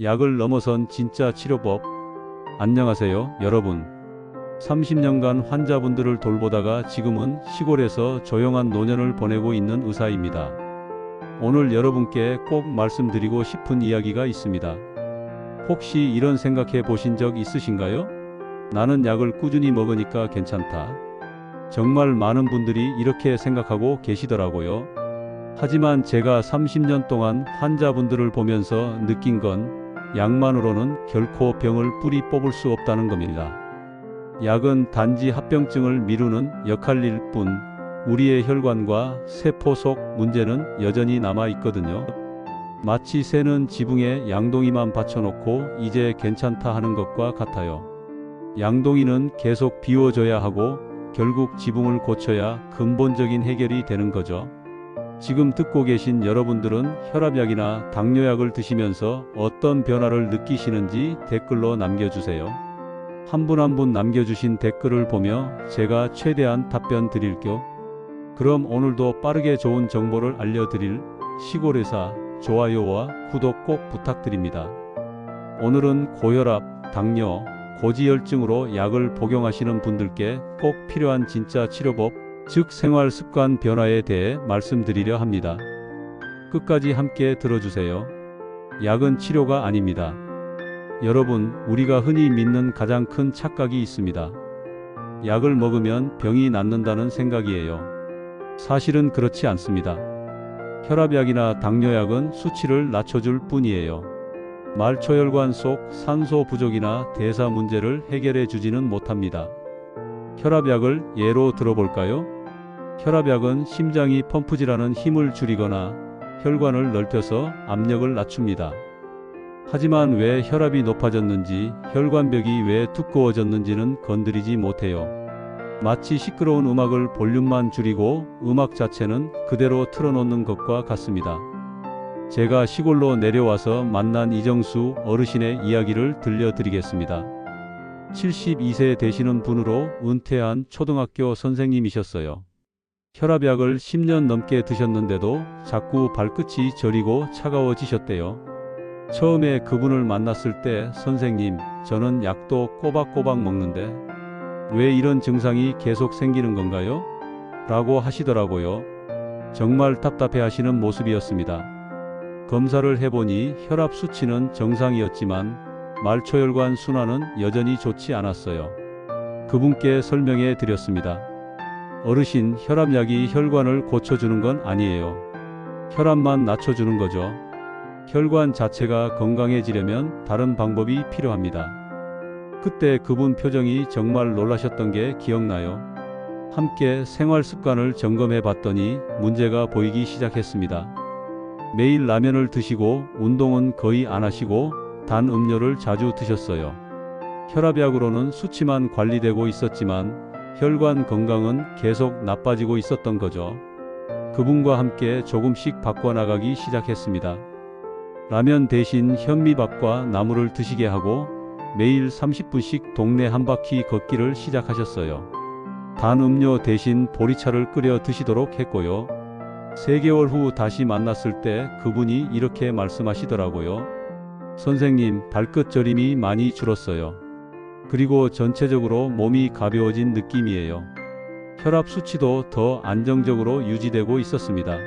약을 넘어선 진짜 치료법. 안녕하세요, 여러분. 30년간 환자분들을 돌보다가 지금은 시골에서 조용한 노년을 보내고 있는 의사입니다. 오늘 여러분께 꼭 말씀드리고 싶은 이야기가 있습니다. 혹시 이런 생각해 보신 적 있으신가요? 나는 약을 꾸준히 먹으니까 괜찮다. 정말 많은 분들이 이렇게 생각하고 계시더라고요. 하지만 제가 30년 동안 환자분들을 보면서 느낀 건 약만으로는 결코 병을 뿌리 뽑을 수 없다는 겁니다. 약은 단지 합병증을 미루는 역할일 뿐 우리의 혈관과 세포 속 문제는 여전히 남아 있거든요. 마치 새는 지붕에 양동이만 받쳐놓고 이제 괜찮다 하는 것과 같아요. 양동이는 계속 비워줘야 하고 결국 지붕을 고쳐야 근본적인 해결이 되는 거죠. 지금 듣고 계신 여러분들은 혈압약이나 당뇨약을 드시면서 어떤 변화를 느끼시는지 댓글로 남겨주세요. 한분 한 분 남겨주신 댓글을 보며 제가 최대한 답변 드릴게요. 그럼 오늘도 빠르게 좋은 정보를 알려드릴 시골의사 좋아요와 구독 꼭 부탁드립니다. 오늘은 고혈압, 당뇨, 고지혈증으로 약을 복용하시는 분들께 꼭 필요한 진짜 치료법, 즉 생활 습관 변화에 대해 말씀드리려 합니다. 끝까지 함께 들어주세요. 약은 치료가 아닙니다. 여러분, 우리가 흔히 믿는 가장 큰 착각이 있습니다. 약을 먹으면 병이 낫는다는 생각이에요. 사실은 그렇지 않습니다. 혈압약이나 당뇨약은 수치를 낮춰줄 뿐이에요. 말초혈관 속 산소 부족이나 대사 문제를 해결해 주지는 못합니다. 혈압약을 예로 들어볼까요? 혈압약은 심장이 펌프질하는 힘을 줄이거나 혈관을 넓혀서 압력을 낮춥니다. 하지만 왜 혈압이 높아졌는지, 혈관벽이 왜 두꺼워졌는지는 건드리지 못해요. 마치 시끄러운 음악을 볼륨만 줄이고 음악 자체는 그대로 틀어놓는 것과 같습니다. 제가 시골로 내려와서 만난 이정수 어르신의 이야기를 들려드리겠습니다. 72세 되시는 분으로 은퇴한 초등학교 선생님이셨어요. 혈압약을 10년 넘게 드셨는데도 자꾸 발끝이 저리고 차가워지셨대요. 처음에 그분을 만났을 때 선생님, 저는 약도 꼬박꼬박 먹는데 왜 이런 증상이 계속 생기는 건가요? 라고 하시더라고요. 정말 답답해 하시는 모습이었습니다. 검사를 해보니 혈압 수치는 정상이었지만 말초혈관 순환은 여전히 좋지 않았어요. 그분께 설명해 드렸습니다. 어르신, 혈압약이 혈관을 고쳐주는 건 아니에요. 혈압만 낮춰주는 거죠. 혈관 자체가 건강해지려면 다른 방법이 필요합니다. 그때 그분 표정이 정말 놀라셨던 게 기억나요. 함께 생활 습관을 점검해 봤더니 문제가 보이기 시작했습니다. 매일 라면을 드시고 운동은 거의 안 하시고 단 음료를 자주 드셨어요. 혈압약으로는 수치만 관리되고 있었지만 혈관 건강은 계속 나빠지고 있었던 거죠. 그분과 함께 조금씩 바꿔나가기 시작했습니다. 라면 대신 현미밥과 나물을 드시게 하고 매일 30분씩 동네 한 바퀴 걷기를 시작하셨어요. 단 음료 대신 보리차를 끓여 드시도록 했고요. 3개월 후 다시 만났을 때 그분이 이렇게 말씀하시더라고요. 선생님, 발끝 저림이 많이 줄었어요. 그리고 전체적으로 몸이 가벼워진 느낌이에요. 혈압 수치도 더 안정적으로 유지되고 있었습니다.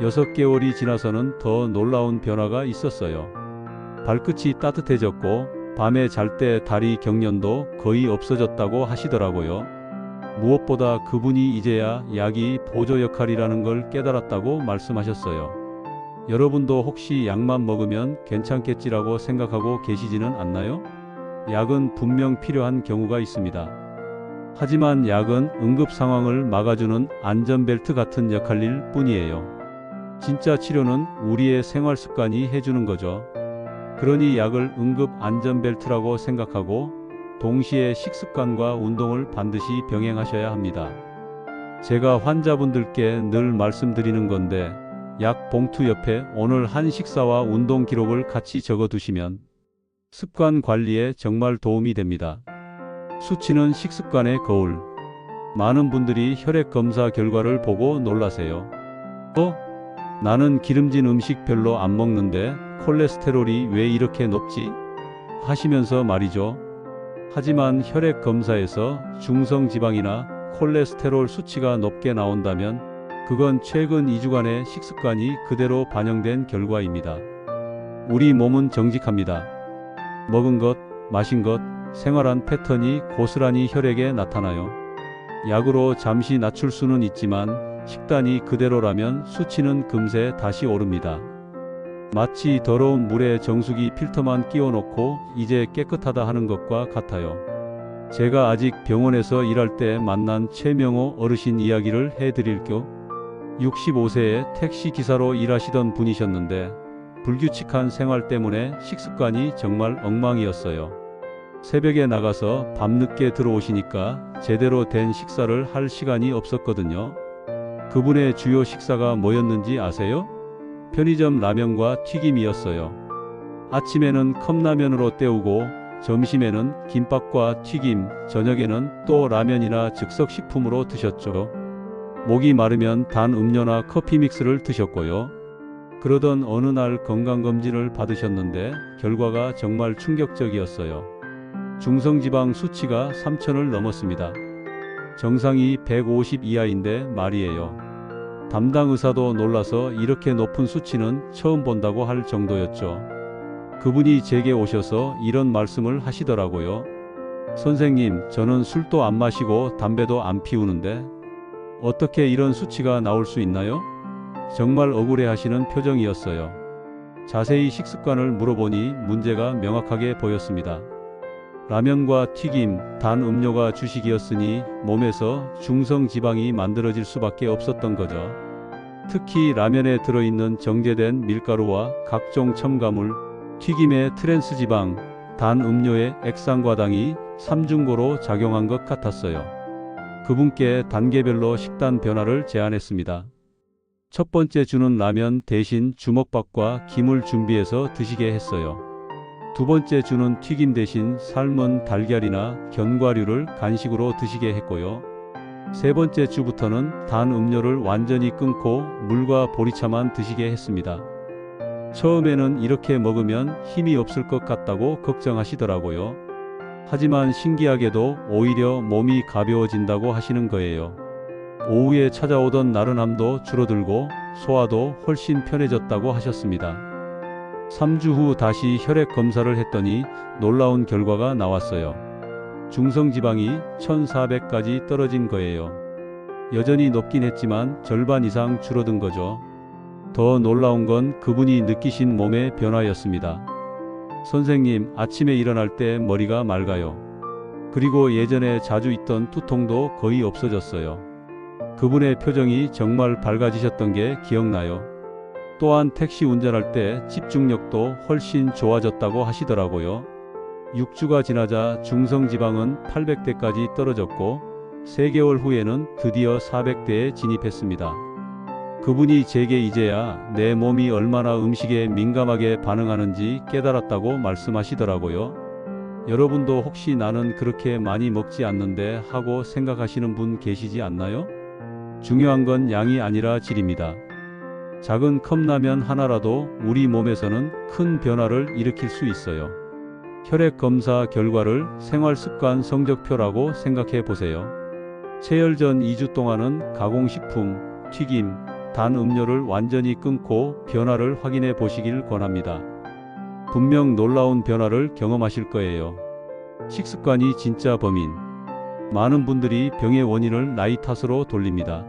6개월이 지나서는 더 놀라운 변화가 있었어요. 발끝이 따뜻해졌고 밤에 잘 때 다리 경련도 거의 없어졌다고 하시더라고요. 무엇보다 그분이 이제야 약이 보조 역할이라는 걸 깨달았다고 말씀하셨어요. 여러분도 혹시 약만 먹으면 괜찮겠지라고 생각하고 계시지는 않나요? 약은 분명 필요한 경우가 있습니다. 하지만 약은 응급 상황을 막아주는 안전벨트 같은 역할일 뿐이에요. 진짜 치료는 우리의 생활 습관이 해주는 거죠. 그러니 약을 응급 안전벨트라고 생각하고 동시에 식습관과 운동을 반드시 병행하셔야 합니다. 제가 환자분들께 늘 말씀드리는 건데 약 봉투 옆에 오늘 한 식사와 운동 기록을 같이 적어 두시면 습관 관리에 정말 도움이 됩니다. 수치는 식습관의 거울. 많은 분들이 혈액 검사 결과를 보고 놀라세요. 어? 나는 기름진 음식 별로 안 먹는데 콜레스테롤이 왜 이렇게 높지? 하시면서 말이죠. 하지만 혈액 검사에서 중성 지방이나 콜레스테롤 수치가 높게 나온다면 그건 최근 2주간의 식습관이 그대로 반영된 결과입니다. 우리 몸은 정직합니다. 먹은 것, 마신 것, 생활한 패턴이 고스란히 혈액에 나타나요. 약으로 잠시 낮출 수는 있지만 식단이 그대로라면 수치는 금세 다시 오릅니다. 마치 더러운 물에 정수기 필터만 끼워놓고 이제 깨끗하다 하는 것과 같아요. 제가 아직 병원에서 일할 때 만난 최명호 어르신 이야기를 해드릴 겸 65세에 택시 기사로 일하시던 분이셨는데 불규칙한 생활 때문에 식습관이 정말 엉망이었어요. 새벽에 나가서 밤늦게 들어오시니까 제대로 된 식사를 할 시간이 없었거든요. 그분의 주요 식사가 뭐였는지 아세요? 편의점 라면과 튀김이었어요. 아침에는 컵라면으로 때우고 점심에는 김밥과 튀김, 저녁에는 또 라면이나 즉석식품으로 드셨죠. 목이 마르면 단 음료나 커피 믹스를 드셨고요. 그러던 어느 날 건강검진을 받으셨는데 결과가 정말 충격적이었어요. 중성지방 수치가 3천을 넘었습니다. 정상이 150 이하인데 말이에요. 담당 의사도 놀라서 이렇게 높은 수치는 처음 본다고 할 정도였죠. 그분이 제게 오셔서 이런 말씀을 하시더라고요. 선생님, 저는 술도 안 마시고 담배도 안 피우는데 어떻게 이런 수치가 나올 수 있나요? 정말 억울해 하시는 표정이었어요. 자세히 식습관을 물어보니 문제가 명확하게 보였습니다. 라면과 튀김, 단 음료가 주식이었으니 몸에서 중성 지방이 만들어질 수밖에 없었던 거죠. 특히 라면에 들어있는 정제된 밀가루와 각종 첨가물, 튀김의 트랜스 지방, 단 음료의 액상과당이 삼중고로 작용한 것 같았어요. 그분께 단계별로 식단 변화를 제안했습니다. 첫 번째 주는 라면 대신 주먹밥과 김을 준비해서 드시게 했어요. 두 번째 주는 튀김 대신 삶은 달걀이나 견과류를 간식으로 드시게 했고요. 세 번째 주부터는 단 음료를 완전히 끊고 물과 보리차만 드시게 했습니다. 처음에는 이렇게 먹으면 힘이 없을 것 같다고 걱정하시더라고요. 하지만 신기하게도 오히려 몸이 가벼워진다고 하시는 거예요. 오후에 찾아오던 나른함도 줄어들고 소화도 훨씬 편해졌다고 하셨습니다. 3주 후 다시 혈액 검사를 했더니 놀라운 결과가 나왔어요. 중성지방이 1400까지 떨어진 거예요. 여전히 높긴 했지만 절반 이상 줄어든 거죠. 더 놀라운 건 그분이 느끼신 몸의 변화였습니다. 선생님, 아침에 일어날 때 머리가 맑아요. 그리고 예전에 자주 있던 두통도 거의 없어졌어요. 그분의 표정이 정말 밝아지셨던 게 기억나요. 또한 택시 운전할 때 집중력도 훨씬 좋아졌다고 하시더라고요. 6주가 지나자 중성지방은 800대까지 떨어졌고 3개월 후에는 드디어 400대에 진입했습니다. 그분이 제게 이제야 내 몸이 얼마나 음식에 민감하게 반응하는지 깨달았다고 말씀하시더라고요. 여러분도 혹시 나는 그렇게 많이 먹지 않는데 하고 생각하시는 분 계시지 않나요? 중요한 건 양이 아니라 질입니다. 작은 컵라면 하나라도 우리 몸에서는 큰 변화를 일으킬 수 있어요. 혈액 검사 결과를 생활 습관 성적표라고 생각해 보세요. 체열 전 2주 동안은 가공식품, 튀김, 단 음료를 완전히 끊고 변화를 확인해 보시길 권합니다. 분명 놀라운 변화를 경험하실 거예요. 식습관이 진짜 범인. 많은 분들이 병의 원인을 나이 탓으로 돌립니다.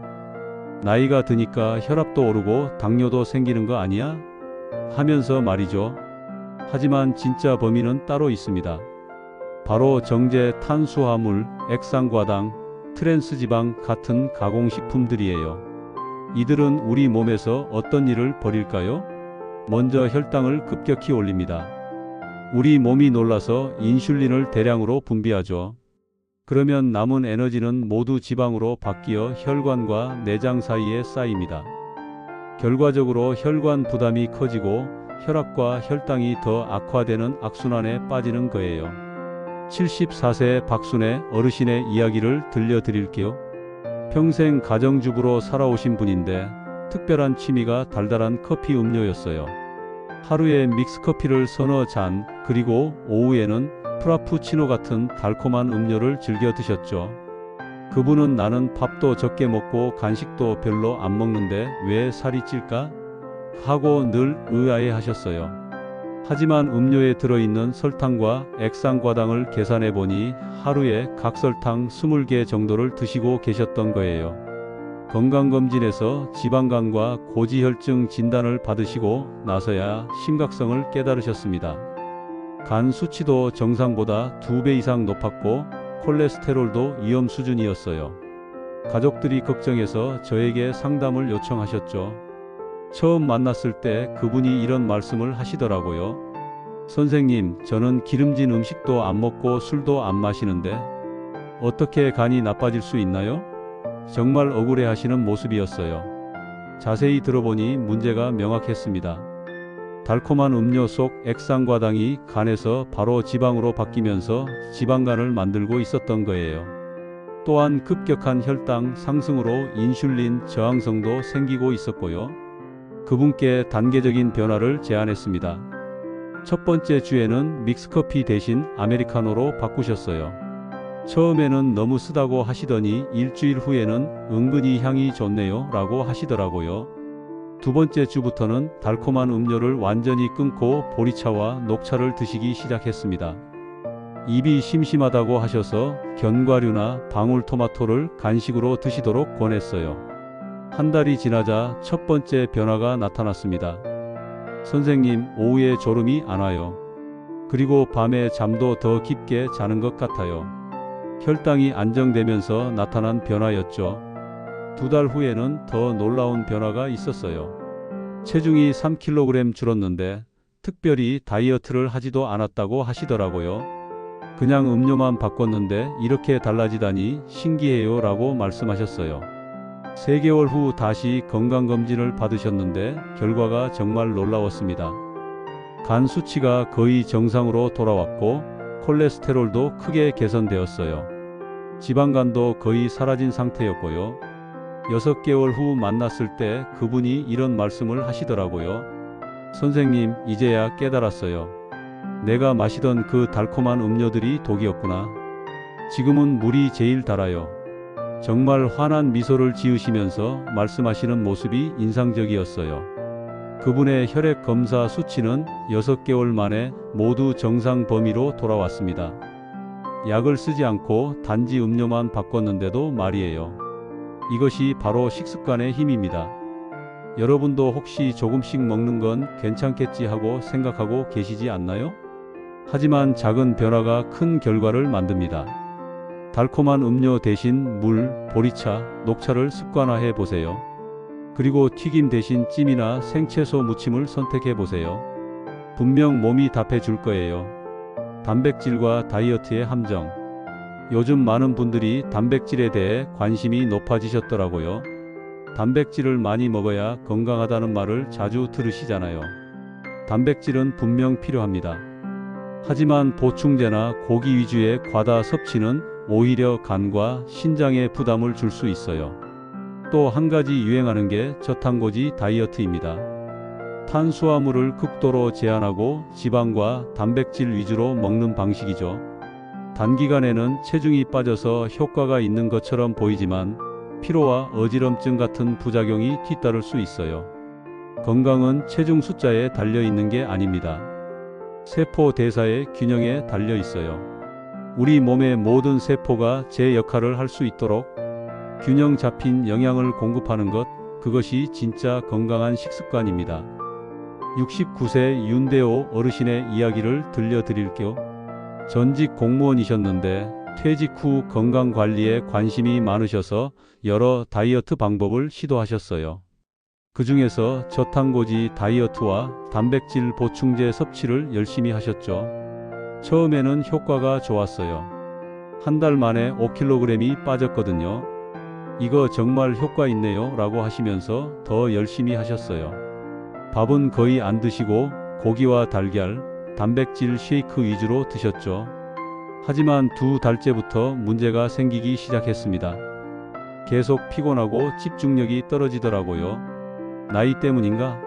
나이가 드니까 혈압도 오르고 당뇨도 생기는 거 아니야? 하면서 말이죠. 하지만 진짜 범인은 따로 있습니다. 바로 정제 탄수화물, 액상과당, 트랜스지방 같은 가공식품들이에요. 이들은 우리 몸에서 어떤 일을 벌일까요? 먼저 혈당을 급격히 올립니다. 우리 몸이 놀라서 인슐린을 대량으로 분비하죠. 그러면 남은 에너지는 모두 지방으로 바뀌어 혈관과 내장 사이에 쌓입니다. 결과적으로 혈관 부담이 커지고 혈압과 혈당이 더 악화되는 악순환에 빠지는 거예요. 74세 박순애 어르신의 이야기를 들려드릴게요. 평생 가정주부로 살아오신 분인데 특별한 취미가 달달한 커피 음료였어요. 하루에 믹스커피를 서너 잔, 그리고 오후에는 프라푸치노 같은 달콤한 음료를 즐겨 드셨죠. 그분은 나는 밥도 적게 먹고 간식도 별로 안 먹는데 왜 살이 찔까? 하고 늘 의아해 하셨어요. 하지만 음료에 들어있는 설탕과 액상과당을 계산해 보니 하루에 각 설탕 20개 정도를 드시고 계셨던 거예요. 건강검진에서 지방간과 고지혈증 진단을 받으시고 나서야 심각성을 깨달으셨습니다. 간 수치도 정상보다 2배 이상 높았고 콜레스테롤도 위험 수준이었어요. 가족들이 걱정해서 저에게 상담을 요청하셨죠. 처음 만났을 때 그분이 이런 말씀을 하시더라고요. 선생님, 저는 기름진 음식도 안 먹고 술도 안 마시는데 어떻게 간이 나빠질 수 있나요? 정말 억울해 하시는 모습이었어요. 자세히 들어보니 문제가 명확했습니다. 달콤한 음료 속 액상과당이 간에서 바로 지방으로 바뀌면서 지방간을 만들고 있었던 거예요. 또한 급격한 혈당 상승으로 인슐린 저항성도 생기고 있었고요. 그분께 단계적인 변화를 제안했습니다. 첫 번째 주에는 믹스커피 대신 아메리카노로 바꾸셨어요. 처음에는 너무 쓰다고 하시더니 일주일 후에는 은근히 향이 좋네요 라고 하시더라고요. 두 번째 주부터는 달콤한 음료를 완전히 끊고 보리차와 녹차를 드시기 시작했습니다. 입이 심심하다고 하셔서 견과류나 방울토마토를 간식으로 드시도록 권했어요. 한 달이 지나자 첫 번째 변화가 나타났습니다. 선생님, 오후에 졸음이 안 와요. 그리고 밤에 잠도 더 깊게 자는 것 같아요. 혈당이 안정되면서 나타난 변화였죠. 두 달 후에는 더 놀라운 변화가 있었어요. 체중이 3kg 줄었는데 특별히 다이어트를 하지도 않았다고 하시더라고요. 그냥 음료만 바꿨는데 이렇게 달라지다니 신기해요 라고 말씀하셨어요. 3개월 후 다시 건강검진을 받으셨는데 결과가 정말 놀라웠습니다. 간 수치가 거의 정상으로 돌아왔고 콜레스테롤도 크게 개선되었어요. 지방간도 거의 사라진 상태였고요. 6개월 후 만났을 때 그분이 이런 말씀을 하시더라고요. 선생님, 이제야 깨달았어요. 내가 마시던 그 달콤한 음료들이 독이었구나. 지금은 물이 제일 달아요. 정말 환한 미소를 지으시면서 말씀하시는 모습이 인상적이었어요. 그분의 혈액 검사 수치는 6개월 만에 모두 정상 범위로 돌아왔습니다. 약을 쓰지 않고 단지 음료만 바꿨는데도 말이에요. 이것이 바로 식습관의 힘입니다. 여러분도 혹시 조금씩 먹는 건 괜찮겠지 하고 생각하고 계시지 않나요? 하지만 작은 변화가 큰 결과를 만듭니다. 달콤한 음료 대신 물, 보리차, 녹차를 습관화해 보세요. 그리고 튀김 대신 찜이나 생채소 무침을 선택해 보세요. 분명 몸이 답해 줄 거예요. 단백질과 다이어트의 함정. 요즘 많은 분들이 단백질에 대해 관심이 높아지셨더라고요. 단백질을 많이 먹어야 건강하다는 말을 자주 들으시잖아요. 단백질은 분명 필요합니다. 하지만 보충제나 고기 위주의 과다 섭취는 오히려 간과 신장에 부담을 줄 수 있어요. 또 한 가지 유행하는 게 저탄고지 다이어트입니다. 탄수화물을 극도로 제한하고 지방과 단백질 위주로 먹는 방식이죠. 단기간에는 체중이 빠져서 효과가 있는 것처럼 보이지만 피로와 어지럼증 같은 부작용이 뒤따를 수 있어요. 건강은 체중 숫자에 달려 있는 게 아닙니다. 세포 대사의 균형에 달려 있어요. 우리 몸의 모든 세포가 제 역할을 할 수 있도록 균형 잡힌 영양을 공급하는 것, 그것이 진짜 건강한 식습관입니다. 69세 윤대호 어르신의 이야기를 들려드릴게요. 전직 공무원이셨는데 퇴직 후 건강 관리에 관심이 많으셔서 여러 다이어트 방법을 시도하셨어요. 그 중에서 저탄고지 다이어트와 단백질 보충제 섭취를 열심히 하셨죠. 처음에는 효과가 좋았어요. 한 달 만에 5kg이 빠졌거든요. 이거 정말 효과 있네요. 라고 하시면서 더 열심히 하셨어요. 밥은 거의 안 드시고 고기와 달걀, 단백질 쉐이크 위주로 드셨죠. 하지만 두 달째부터 문제가 생기기 시작했습니다. 계속 피곤하고 집중력이 떨어지더라고요. 나이 때문인가?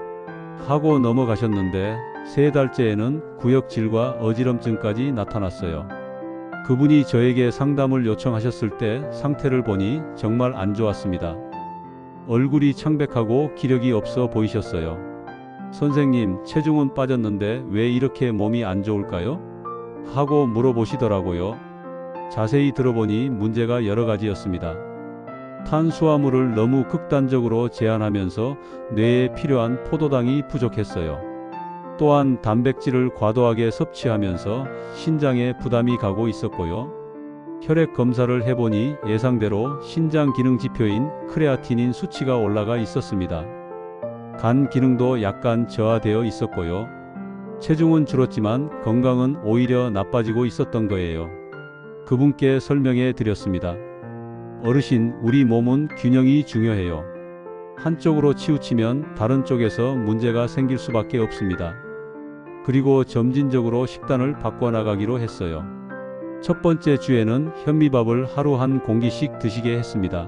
하고 넘어가셨는데 세 달째에는 구역질과 어지럼증까지 나타났어요. 그분이 저에게 상담을 요청하셨을 때 상태를 보니 정말 안 좋았습니다. 얼굴이 창백하고 기력이 없어 보이셨어요. 선생님, 체중은 빠졌는데 왜 이렇게 몸이 안 좋을까요? 하고 물어보시더라고요. 자세히 들어보니 문제가 여러 가지였습니다. 탄수화물을 너무 극단적으로 제한하면서 뇌에 필요한 포도당이 부족했어요. 또한 단백질을 과도하게 섭취하면서 신장에 부담이 가고 있었고요. 혈액 검사를 해보니 예상대로 신장 기능 지표인 크레아티닌 수치가 올라가 있었습니다. 간 기능도 약간 저하되어 있었고요. 체중은 줄었지만 건강은 오히려 나빠지고 있었던 거예요. 그분께 설명해 드렸습니다. 어르신, 우리 몸은 균형이 중요해요. 한쪽으로 치우치면 다른 쪽에서 문제가 생길 수밖에 없습니다. 그리고 점진적으로 식단을 바꿔나가기로 했어요. 첫 번째 주에는 현미밥을 하루 한 공기씩 드시게 했습니다.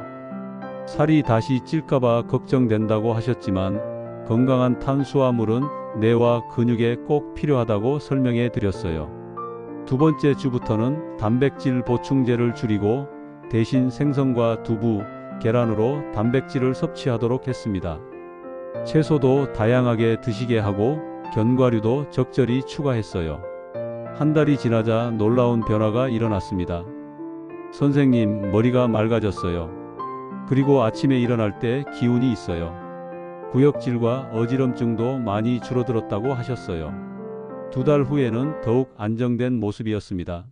살이 다시 찔까봐 걱정된다고 하셨지만 건강한 탄수화물은 뇌와 근육에 꼭 필요하다고 설명해 드렸어요. 두 번째 주부터는 단백질 보충제를 줄이고 대신 생선과 두부, 계란으로 단백질을 섭취하도록 했습니다. 채소도 다양하게 드시게 하고 견과류도 적절히 추가했어요. 한 달이 지나자 놀라운 변화가 일어났습니다. 선생님, 머리가 맑아졌어요. 그리고 아침에 일어날 때 기운이 있어요. 구역질과 어지럼증도 많이 줄어들었다고 하셨어요. 두 달 후에는 더욱 안정된 모습이었습니다.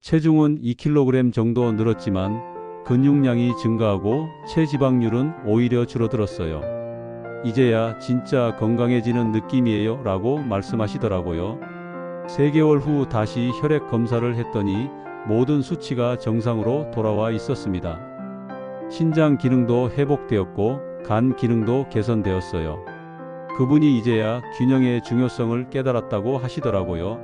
체중은 2kg 정도 늘었지만 근육량이 증가하고 체지방률은 오히려 줄어들었어요. 이제야 진짜 건강해지는 느낌이에요 라고 말씀하시더라고요. 3개월 후 다시 혈액 검사를 했더니 모든 수치가 정상으로 돌아와 있었습니다. 신장 기능도 회복되었고 간 기능도 개선되었어요. 그분이 이제야 균형의 중요성을 깨달았다고 하시더라고요.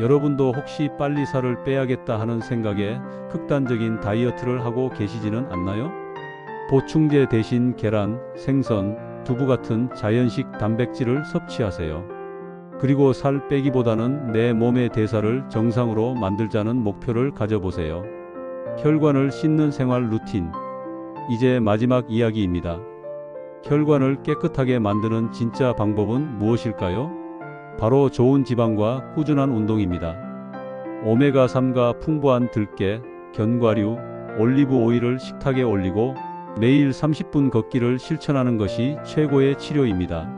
여러분도 혹시 빨리 살을 빼야겠다 하는 생각에 극단적인 다이어트를 하고 계시지는 않나요? 보충제 대신 계란, 생선, 두부 같은 자연식 단백질을 섭취하세요. 그리고 살 빼기보다는 내 몸의 대사를 정상으로 만들자는 목표를 가져보세요. 혈관을 씻는 생활 루틴. 이제 마지막 이야기입니다. 혈관을 깨끗하게 만드는 진짜 방법은 무엇일까요? 바로 좋은 지방과 꾸준한 운동입니다. 오메가3가 풍부한 들깨, 견과류, 올리브 오일을 식탁에 올리고 매일 30분 걷기를 실천하는 것이 최고의 치료입니다.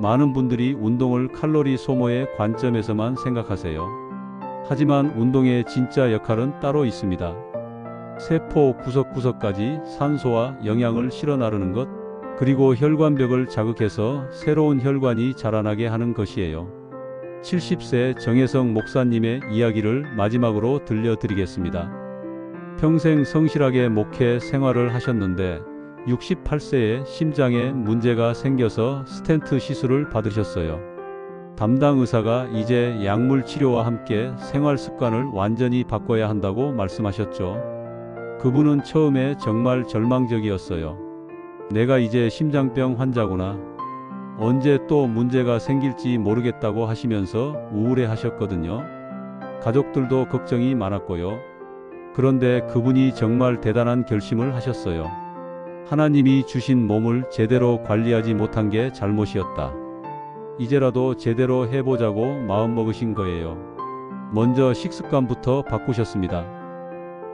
많은 분들이 운동을 칼로리 소모의 관점에서만 생각하세요. 하지만 운동의 진짜 역할은 따로 있습니다. 세포 구석구석까지 산소와 영양을 실어 나르는 것, 그리고 혈관벽을 자극해서 새로운 혈관이 자라나게 하는 것이에요. 70세 정혜성 목사님의 이야기를 마지막으로 들려드리겠습니다. 평생 성실하게 목회 생활을 하셨는데 68세에 심장에 문제가 생겨서 스텐트 시술을 받으셨어요. 담당 의사가 이제 약물 치료와 함께 생활 습관을 완전히 바꿔야 한다고 말씀하셨죠. 그분은 처음에 정말 절망적이었어요. 내가 이제 심장병 환자구나. 언제 또 문제가 생길지 모르겠다고 하시면서 우울해 하셨거든요. 가족들도 걱정이 많았고요. 그런데 그분이 정말 대단한 결심을 하셨어요. 하나님이 주신 몸을 제대로 관리하지 못한 게 잘못이었다. 이제라도 제대로 해보자고 마음먹으신 거예요. 먼저 식습관부터 바꾸셨습니다.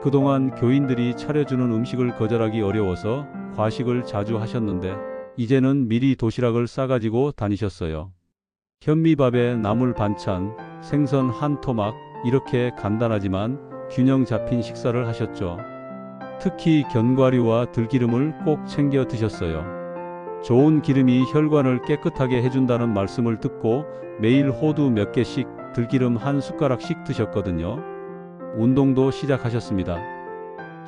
그동안 교인들이 차려주는 음식을 거절하기 어려워서 과식을 자주 하셨는데 이제는 미리 도시락을 싸가지고 다니셨어요. 현미밥에 나물 반찬, 생선 한 토막 이렇게 간단하지만 균형 잡힌 식사를 하셨죠. 특히 견과류와 들기름을 꼭 챙겨 드셨어요. 좋은 기름이 혈관을 깨끗하게 해준다는 말씀을 듣고 매일 호두 몇 개씩 들기름 한 숟가락씩 드셨거든요. 운동도 시작하셨습니다.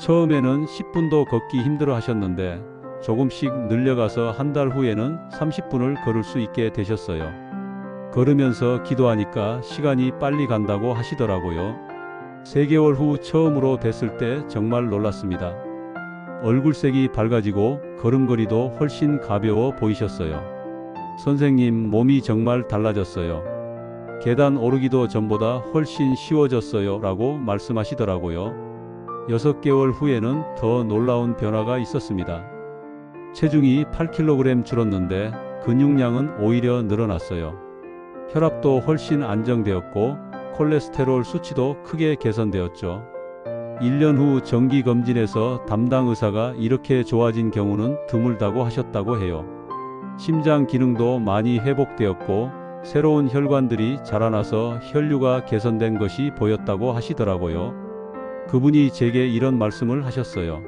처음에는 10분도 걷기 힘들어 하셨는데 조금씩 늘려가서 한 달 후에는 30분을 걸을 수 있게 되셨어요. 걸으면서 기도하니까 시간이 빨리 간다고 하시더라고요. 3개월 후 처음으로 뵀을 때 정말 놀랐습니다. 얼굴색이 밝아지고 걸음걸이도 훨씬 가벼워 보이셨어요. 선생님, 몸이 정말 달라졌어요. 계단 오르기도 전보다 훨씬 쉬워졌어요. 라고 말씀하시더라고요. 6개월 후에는 더 놀라운 변화가 있었습니다. 체중이 8kg 줄었는데 근육량은 오히려 늘어났어요. 혈압도 훨씬 안정되었고 콜레스테롤 수치도 크게 개선되었죠. 1년 후 정기 검진에서 담당 의사가 이렇게 좋아진 경우는 드물다고 하셨다고 해요. 심장 기능도 많이 회복되었고 새로운 혈관들이 자라나서 혈류가 개선된 것이 보였다고 하시더라고요. 그분이 제게 이런 말씀을 하셨어요.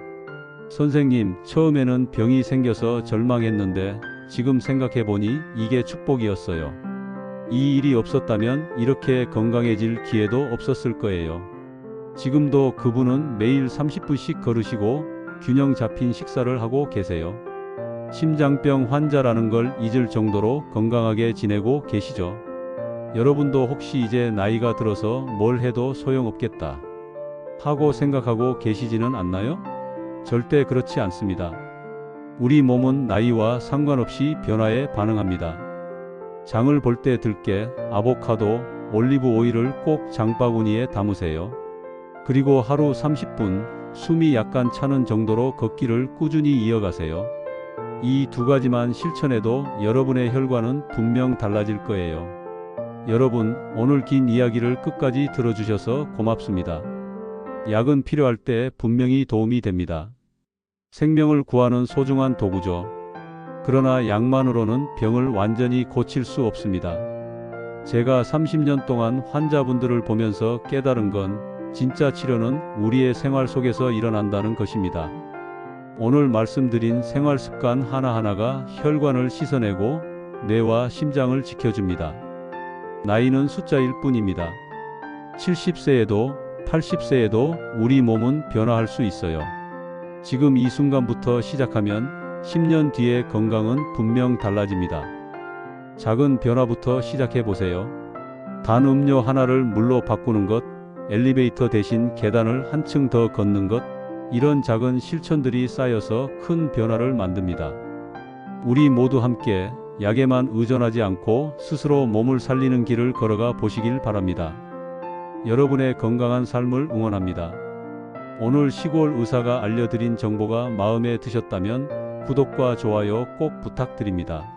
선생님, 처음에는 병이 생겨서 절망했는데 지금 생각해 보니 이게 축복이었어요. 이 일이 없었다면 이렇게 건강해질 기회도 없었을 거예요. 지금도 그분은 매일 30분씩 걸으시고 균형 잡힌 식사를 하고 계세요. 심장병 환자라는 걸 잊을 정도로 건강하게 지내고 계시죠. 여러분도 혹시 이제 나이가 들어서 뭘 해도 소용없겠다 하고 생각하고 계시지는 않나요? 절대 그렇지 않습니다. 우리 몸은 나이와 상관없이 변화에 반응합니다. 장을 볼 때 들깨, 아보카도, 올리브 오일을 꼭 장바구니에 담으세요. 그리고 하루 30분 숨이 약간 차는 정도로 걷기를 꾸준히 이어가세요. 이 두 가지만 실천해도 여러분의 혈관은 분명 달라질 거예요. 여러분, 오늘 긴 이야기를 끝까지 들어주셔서 고맙습니다. 약은 필요할 때 분명히 도움이 됩니다. 생명을 구하는 소중한 도구죠. 그러나 약만으로는 병을 완전히 고칠 수 없습니다. 제가 30년 동안 환자분들을 보면서 깨달은 건 진짜 치료는 우리의 생활 속에서 일어난다는 것입니다. 오늘 말씀드린 생활 습관 하나하나가 혈관을 씻어내고 뇌와 심장을 지켜줍니다. 나이는 숫자일 뿐입니다. 70세에도 80세에도 우리 몸은 변화할 수 있어요. 지금 이 순간부터 시작하면 10년 뒤의 건강은 분명 달라집니다. 작은 변화부터 시작해 보세요. 단 음료 하나를 물로 바꾸는 것, 엘리베이터 대신 계단을 한층 더 걷는 것, 이런 작은 실천들이 쌓여서 큰 변화를 만듭니다. 우리 모두 함께 약에만 의존하지 않고 스스로 몸을 살리는 길을 걸어가 보시길 바랍니다. 여러분의 건강한 삶을 응원합니다. 오늘 시골 의사가 알려드린 정보가 마음에 드셨다면 구독과 좋아요 꼭 부탁드립니다.